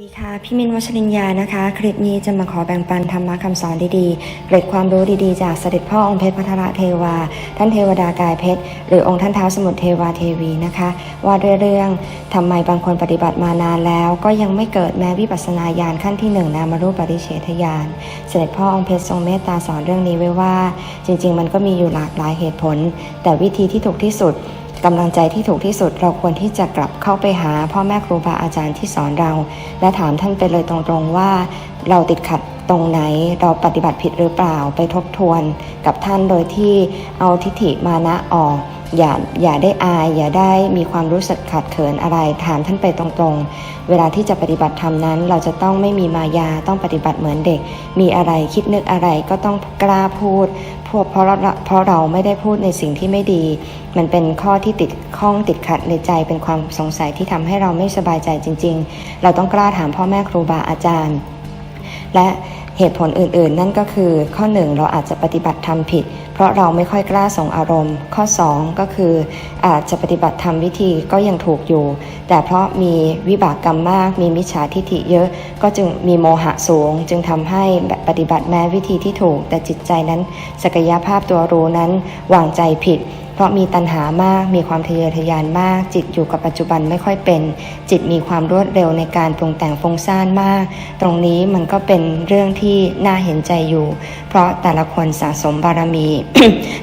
สวัสดีค่ะพี่มินวัชรินยานะคะ คลิปนี้จะมาขอแบ่งปันธรรมะคำสอนดีๆ เกร็ดความรู้ดีๆ จากเสด็จพ่อองค์เพชรพัทรเทวา ท่านเทวดากายเพชร หรือองค์ท่านเท้าสมุทรเทวาเทวีนะคะ ว่าด้วยเรื่องทำไมบางคนปฏิบัติมานานแล้ว ก็ยังไม่เกิดแม้วิปัสสนาญาณขั้นที่หนึ่งนามรูปปริเฉทญาณเสด็จพ่อองค์เพชรทรงเมตตาสอนเรื่องนี้ไว้ว่า จริง ๆ มันก็มีอยู่หลากหลายเหตุผล แต่วิธีที่ถูกที่สุด กำลังใจที่ถูกที่สุดเราควรที่จะกลับเข้าไปหา พ่อแม่ครูบาอาจารย์ที่สอนเรา และถามท่านไปเลยตรงๆว่า เราติดขัดตรงไหนเราปฏิบัติผิดหรือเปล่าไปทบทวนกับท่านโดยที่เอาทิฏฐิมานะออกอย่าอย่าได้อาย อย่าได้มีความรู้สึกขัดเขินอะไร ถามท่านไปตรงๆ เวลาที่จะปฏิบัติธรรมนั้น เราจะต้องไม่มีมายาต้องปฏิบัติเหมือนเด็ก มีอะไรคิดนึกอะไรก็ต้องกล้าพูด พวกเพราะเราเพราะเราไม่ได้พูดในสิ่งที่ไม่ดี มันเป็นข้อที่ติดข้องติดขัดในใจเป็นความสงสัยที่ทำให้เราไม่สบายใจจริง ๆ เราต้องกล้าถามพ่อแม่ครูบาอาจารย์ และเหตุผลอื่น ๆ นั่นก็คือข้อหนึ่งเราอาจจะปฏิบัติทำผิด ราะเราไม่ค่อยกล้าส่งอารมณ์ ข้อ 2 ก็คืออาจจะปฏิบัติธรรมวิธีก็ยังถูกอยู่ แต่เพราะมีวิบากกรรมมาก มีมิจฉาทิฐิเยอะ ก็จึงมีโมหะสูง จึงทำให้ปฏิบัติแม้วิธีที่ถูก แต่จิตใจนั้น ศักยภาพตัวรู้นั้นวางใจผิด ราะมีตัณหามาก มีความทะเยอทะยานมาก จิตอยู่กับปัจจุบันไม่ค่อยเป็น จิตมีความรวดเร็วในการปรุงแต่งฟุ้งซ่านมาก ตรงนี้มันก็เป็นเรื่องที่น่าเห็นใจอยู่ เพราะแต่ละคนสะสมบารมี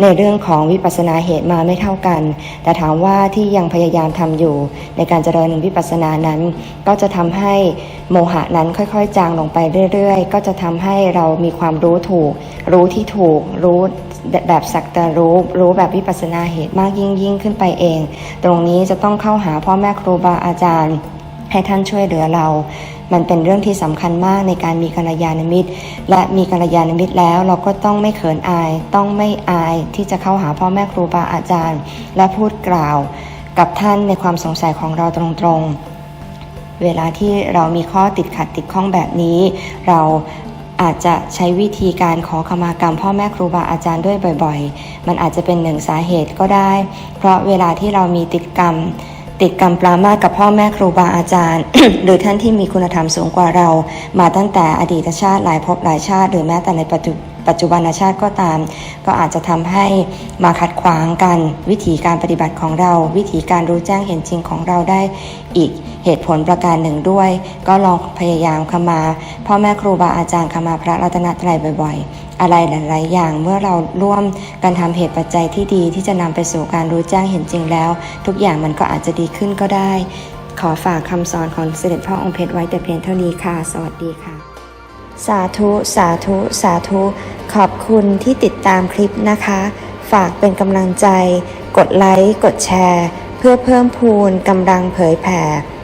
ในเรื่องของวิปัสสนาเหตุมาไม่เท่ากัน แต่ถามว่าที่ยังพยายามทำอยู่ ในการเจริญวิปัสสนานั้น ก็จะทำให้โมหะนั้นค่อยๆ จางลงไปเรื่อย ๆ ก็จะทำให้เรามีความรู้ถูก รู้ที่ถูก รู้ แบบสักแต่รู้รู้แบบวิปัสนาเหตุมากยิ่งยิ่งขึ้นไปเอง ตรงนี้จะต้องเข้าหาพ่อแม่ครูบาอาจารย์ ให้ท่านช่วยเหลือเรา มันเป็นเรื่องที่สำคัญมากในการมีกัลยาณมิตร และมีกัลยาณมิตรแล้วเราก็ต้องไม่เขินอาย ต้องไม่อายที่จะเข้าหาพ่อแม่ครูบาอาจารย์ และพูดกล่าวกับท่านในความสงสัยของเราตรงๆเวลาที่เรามีข้อติดขัดติดข้องแบบนี้ เรา อาจจะใช้วิธีการขอขมากรรม พ่อแม่ครูบาอาจารย์ด้วยบ่อยๆ มันอาจจะเป็นหนึ่งสาเหตุก็ได้ เพราะเวลาที่เรามีติดกรรม ติดกรรมปรามาสกับพ่อแม่ครูบาอาจารย์ หรือท่านที่มีคุณธรรมสูงกว่าเรา มาตั้งแต่อดีตชาติหลายภพหลายชาติ หรือแม้แต่ในปัจจุปัจจุบันชาติก็ตาม ก็อาจจะทำให้มาขัดขวางกันวิธีการปฏิบัติของเรา วิธีการรู้แจ้งเห็นจริงของเราได้อีก เหตุผลประการหนึ่งด้วย ก็ลองพยายามขมาพ่อแม่ครูบาอาจารย์ขมาพระรัตนตรัยบ่อย ๆ อะไรหลายๆอย่างเมื่อเราร่วมกันทำเหตุปัจจัยที่ดีที่จะนำไปสู่การรู้แจ้งเห็นจริงแล้ว ทุกอย่างมันก็อาจจะดีขึ้นก็ได้ ขอฝากคำสอนของเสด็จพ่อองค์เพชรไว้แต่เพียงเท่านี้ค่ะ สวัสดีค่ะ สาธุ สาธุ สาธุ ขอบคุณที่ติดตามคลิปนะคะ ฝากเป็นกำลังใจ กดไลค์ กดแชร์ เพื่อเพิ่มพูนกำลังเผยแผ่